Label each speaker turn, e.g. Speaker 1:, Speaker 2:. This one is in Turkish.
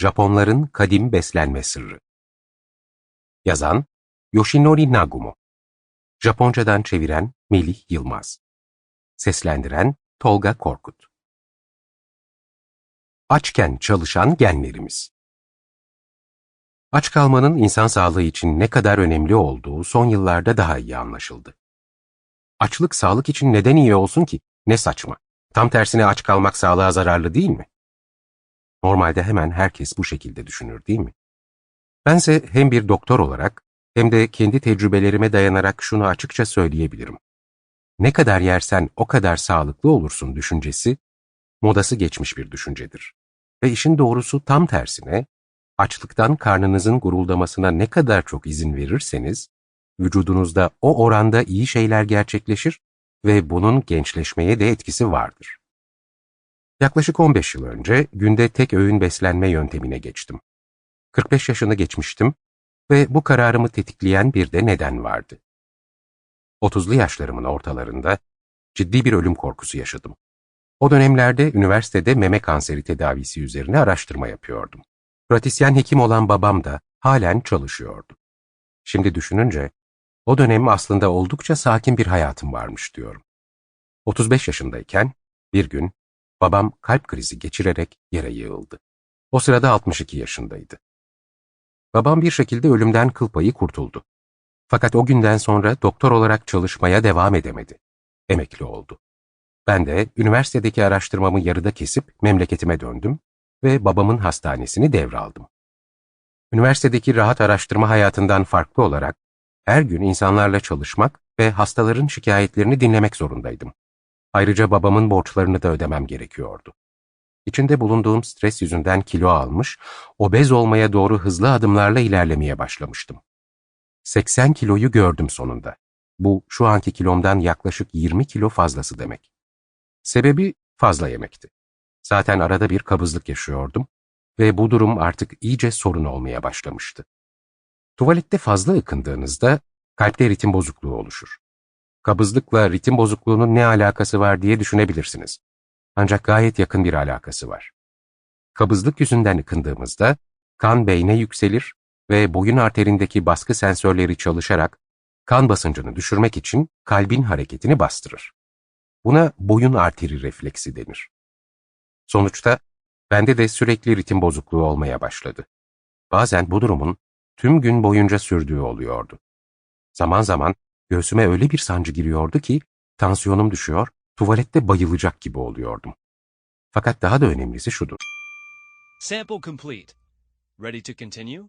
Speaker 1: Japonların kadim beslenme sırrı. Yazan Yoshinori Nagumo. Japoncadan çeviren Melih Yılmaz. Seslendiren Tolga Korkut. Açken çalışan genlerimiz. Aç kalmanın insan sağlığı için ne kadar önemli olduğu son yıllarda daha iyi anlaşıldı. Açlık sağlık için neden iyi olsun ki? Ne saçma. Tam tersine aç kalmak sağlığa zararlı değil mi? Normalde hemen herkes bu şekilde düşünür değil mi? Bense hem bir doktor olarak hem de kendi tecrübelerime dayanarak şunu açıkça söyleyebilirim. Ne kadar yersen o kadar sağlıklı olursun düşüncesi, modası geçmiş bir düşüncedir. Ve işin doğrusu tam tersine, açlıktan karnınızın guruldamasına ne kadar çok izin verirseniz, vücudunuzda o oranda iyi şeyler gerçekleşir ve bunun gençleşmeye de etkisi vardır. Yaklaşık 15 yıl önce günde tek öğün beslenme yöntemine geçtim. 45 yaşını geçmiştim ve bu kararımı tetikleyen bir de neden vardı. 30'lu yaşlarımın ortalarında ciddi bir ölüm korkusu yaşadım. O dönemlerde üniversitede meme kanseri tedavisi üzerine araştırma yapıyordum. Pratisyen hekim olan babam da halen çalışıyordu. Şimdi düşününce o dönem aslında oldukça sakin bir hayatım varmış diyorum. 35 yaşındayken bir gün babam kalp krizi geçirerek yere yığıldı. O sırada 62 yaşındaydı. Babam bir şekilde ölümden kıl payı kurtuldu. Fakat o günden sonra doktor olarak çalışmaya devam edemedi. Emekli oldu. Ben de üniversitedeki araştırmamı yarıda kesip memleketime döndüm ve babamın hastanesini devraldım. Üniversitedeki rahat araştırma hayatından farklı olarak her gün insanlarla çalışmak ve hastaların şikayetlerini dinlemek zorundaydım. Ayrıca babamın borçlarını da ödemem gerekiyordu. İçinde bulunduğum stres yüzünden kilo almış, obez olmaya doğru hızlı adımlarla ilerlemeye başlamıştım. 80 kiloyu gördüm sonunda. Bu şu anki kilomdan yaklaşık 20 kilo fazlası demek. Sebebi fazla yemekti. Zaten arada bir kabızlık yaşıyordum ve bu durum artık iyice sorun olmaya başlamıştı. Tuvalette fazla ıkındığınızda kalpte ritim bozukluğu oluşur. Kabızlıkla ritim bozukluğunun ne alakası var diye düşünebilirsiniz. Ancak gayet yakın bir alakası var. Kabızlık yüzünden ıkındığımızda kan beyne yükselir ve boyun arterindeki baskı sensörleri çalışarak kan basıncını düşürmek için kalbin hareketini bastırır. Buna boyun arteri refleksi denir. Sonuçta bende de sürekli ritim bozukluğu olmaya başladı. Bazen bu durumun tüm gün boyunca sürdüğü oluyordu. Zaman zaman göğsüme öyle bir sancı giriyordu ki tansiyonum düşüyor, tuvalette bayılacak gibi oluyordum. Fakat daha da önemlisi şudur.
Speaker 2: Sample complete. Ready to continue?